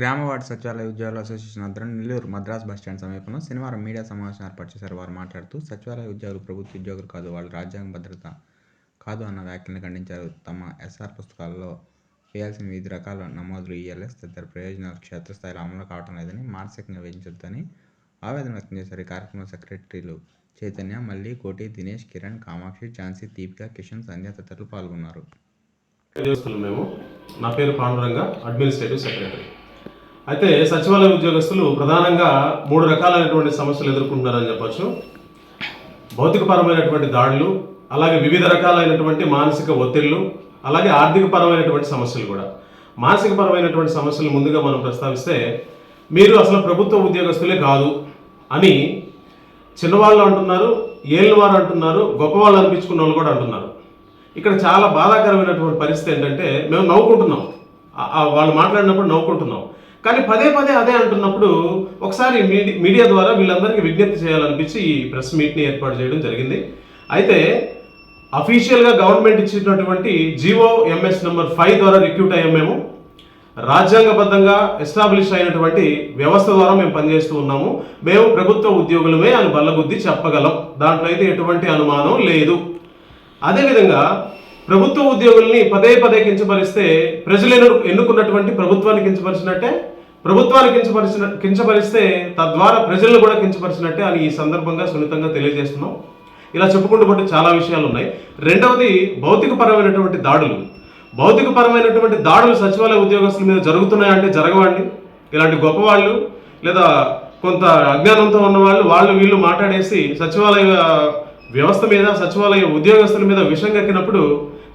గ్రామ సచివాలయ ఉద్యోగుల అసోసియేషన్ ఆధ్వర్యంలో నెల్లూరు మద్రాస్ బస్టాండ్ సమీపంలో శనివారం మీడియా సమావేశం ఏర్పాటు చేశారు. వారు మాట్లాడుతూ సచివాలయ ఉద్యోగులు ప్రభుత్వ ఉద్యోగులు కాదు వాళ్ళు రాజ్యాంగ భద్రత కాదు అన్న వ్యాఖ్యలను ఖండించారు. తమ ఎస్ఆర్ పుస్తకాల్లో వేయాల్సిన వివిధ రకాల నమోదులు ఈఎల్ఎస్ తదితర ప్రయోజనాలు క్షేత్రస్థాయిలో అమలు కావటం లేదని మానసికంగా వేధించొద్దని ఆవేదన వ్యక్తం చేశారు. ఈ కార్యక్రమంలో సెక్రటరీలు చైతన్య మల్లి కోటి దినేష్ కిరణ్ కామాక్షి ఝాన్సీ దీపిక కిషన్ సంధ్య తదితరులు పాల్గొన్నారు. మేము. నా పేరు పాండురంగ అడ్మినిస్ట్రేటివ్ సెక్రటరీ. అయితే సచివాలయ ఉద్యోగస్తులు ప్రధానంగా మూడు రకాలైనటువంటి సమస్యలు ఎదుర్కొంటున్నారని చెప్పొచ్చు. భౌతికపరమైనటువంటి దాడులు అలాగే వివిధ రకాలైనటువంటి మానసిక ఒత్తిళ్ళు అలాగే ఆర్థికపరమైనటువంటి సమస్యలు కూడా. మానసికపరమైనటువంటి సమస్యలు ముందుగా మనం ప్రస్తావిస్తే మీరు అసలు ప్రభుత్వ ఉద్యోగస్తులే కాదు అని చిన్నవాళ్ళు అంటున్నారు ఏళ్ళవారు అంటున్నారు గొప్పవాళ్ళు అనిపించుకున్న వాళ్ళు కూడా అంటున్నారు. ఇక్కడ చాలా బాధాకరమైనటువంటి పరిస్థితి ఏంటంటే మేము నవ్వుకుంటున్నాం. వాళ్ళు మాట్లాడినప్పుడు నవ్వుకుంటున్నాం. కానీ పదే పదే అదే అంటున్నప్పుడు ఒకసారి మీడి మీడియా ద్వారా వీళ్ళందరికీ విజ్ఞప్తి చేయాలనిపించి ఈ ప్రెస్ మీట్ని ఏర్పాటు చేయడం జరిగింది. అయితే అఫీషియల్గా గవర్నమెంట్ ఇచ్చినటువంటి జీవో ఎంఎస్ నెంబర్ ఫైవ్ ద్వారా రిక్రూట్ అయ్యాం మేము. రాజ్యాంగబద్ధంగా ఎస్టాబ్లిష్ అయినటువంటి వ్యవస్థ ద్వారా మేము పనిచేస్తూ ఉన్నాము. మేము ప్రభుత్వ ఉద్యోగులమే అని బల్లగుద్ది చెప్పగలం. దాంట్లో అయితే ఎటువంటి అనుమానం లేదు. అదేవిధంగా ప్రభుత్వ ఉద్యోగుల్ని పదే పదే కించపరిస్తే ప్రజలు ఎన్నుకున్నటువంటి ప్రభుత్వాన్ని కించపరిచినట్టే ప్రభుత్వాన్ని కించపరిచిన కించపరిస్తే తద్వారా ప్రజలను కూడా కించపరిచినట్టే అని ఈ సందర్భంగా సున్నితంగా తెలియజేస్తున్నాం. ఇలా చెప్పుకుంటూ పోతే చాలా విషయాలు ఉన్నాయి రెండవది భౌతికపరమైనటువంటి దాడులు. భౌతికపరమైనటువంటి దాడులు సచివాలయ ఉద్యోగస్తుల మీద జరుగుతున్నాయంటే జరగవండి. ఇలాంటి గొప్పవాళ్ళు లేదా కొంత అజ్ఞానంతో ఉన్న వాళ్ళు వాళ్ళు వీళ్ళు మాట్లాడేసి సచివాలయ వ్యవస్థ మీద సచివాలయ ఉద్యోగస్తుల మీద విషం కక్కినప్పుడు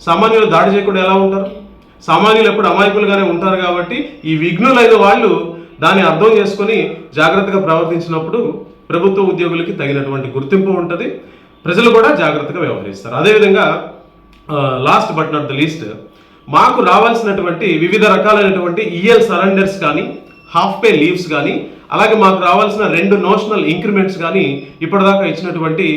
సామాన్యులు దాడి చేయకుండా ఎలా ఉంటారు? సామాన్యులు ఎప్పుడు అమాయకులుగానే ఉంటారు కాబట్టి ఈ విఘ్నులైన వాళ్ళు దాన్ని అర్థం చేసుకొని జాగ్రత్తగా ప్రవర్తించినప్పుడు ప్రభుత్వ ఉద్యోగులకి తగినటువంటి గుర్తింపు ఉంటుంది. ప్రజలు కూడా జాగ్రత్తగా వ్యవహరిస్తారు. అదేవిధంగా last but not the least మాకు రావాల్సినటువంటి వివిధ రకాలైనటువంటి ఈఎల్ సరెండర్స్ కానీ హాఫ్ పే లీవ్స్ కానీ అలాగే మాకు రావాల్సిన రెండు నోషనల్ ఇంక్రిమెంట్స్ కానీ ఇప్పటిదాకా ఇచ్చినటువంటి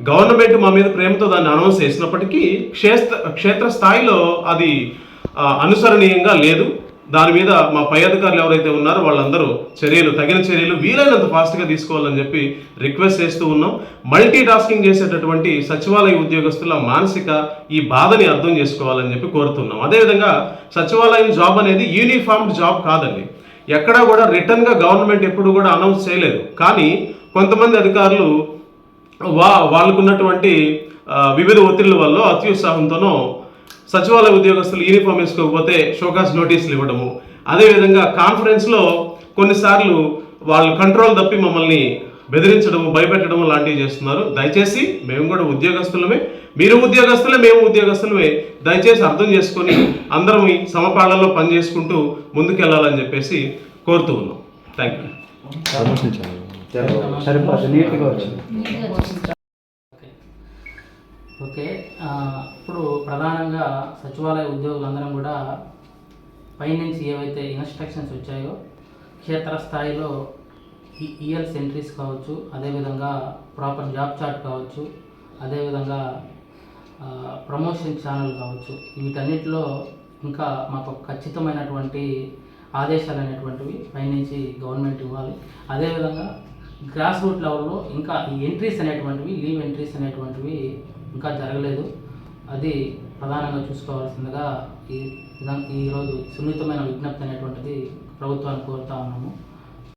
గవర్నమెంట్ మా మీద ప్రేమతో దాన్ని అనౌన్స్ చేసినప్పటికీ క్షేత్ర క్షేత్ర స్థాయిలో అది అనుసరణీయంగా లేదు. దాని మీద మా పై అధికారులు ఎవరైతే ఉన్నారో వాళ్ళందరూ చర్యలు తగిన చర్యలు వీలైనంత ఫాస్ట్గా తీసుకోవాలని చెప్పి రిక్వెస్ట్ చేస్తూ ఉన్నాం. మల్టీ టాస్కింగ్ చేసేటటువంటి సచివాలయ ఉద్యోగస్తుల మానసిక ఈ బాధని అర్థం చేసుకోవాలని చెప్పి కోరుతున్నాం. అదేవిధంగా సచివాలయం జాబ్ అనేది యూనిఫామ్డ్ జాబ్ కాదండి. ఎక్కడా కూడా రిటర్న్గా గవర్నమెంట్ ఎప్పుడు కూడా అనౌన్స్ చేయలేదు. కానీ కొంతమంది అధికారులు వా వాళ్ళకున్నటువంటి ఉన్నటువంటి వివిధ ఒత్తిళ్ళ వల్ల అత్యుత్సాహంతోనో సచివాలయ ఉద్యోగస్తులు యూనిఫామ్ వేసుకోకపోతే షోకాస్ నోటీసులు ఇవ్వడము. అదేవిధంగా కాన్ఫరెన్స్లో కొన్నిసార్లు వాళ్ళు కంట్రోల్ తప్పి మమ్మల్ని బెదిరించడము భయపెట్టడము లాంటివి చేస్తున్నారు. దయచేసి మేము కూడా ఉద్యోగస్తులమే. మీరు ఉద్యోగస్తులే మేము ఉద్యోగస్తులమే. దయచేసి అర్థం చేసుకొని అందరం ఈ సమపాళల్లో పనిచేసుకుంటూ ముందుకెళ్ళాలని చెప్పేసి కోరుతూ ఉన్నాం. థ్యాంక్ యూ సరిపోతుంది నీట్గా వచ్చింది. ఓకే. ఇప్పుడు ప్రధానంగా సచివాలయ ఉద్యోగులందరం కూడా పైనుంచి ఏవైతే ఇన్స్ట్రక్షన్స్ వచ్చాయో క్షేత్రస్థాయిలో ఈఎల్స్ ఎంట్రీస్ కావచ్చు అదేవిధంగా ప్రాపర్ జాబ్ చార్ట్ కావచ్చు అదేవిధంగా ప్రమోషన్ ఛానల్ కావచ్చు వీటన్నిటిలో ఇంకా మాకు ఖచ్చితమైనటువంటి ఆదేశాలు అనేటువంటివి పైనుంచి గవర్నమెంట్ ఇవ్వాలి. అదేవిధంగా గ్రాస్ రూట్ లెవెల్లో ఇంకా ఈ ఎంట్రీస్ అనేటువంటివి లీవ్ ఎంట్రీస్ అనేటువంటివి ఇంకా జరగలేదు. అది ప్రధానంగా చూసుకోవాల్సిందిగా ఈ ఈరోజు సున్నితమైన విజ్ఞప్తి అనేటువంటిది ప్రభుత్వాన్ని కోరుతా ఉన్నాము.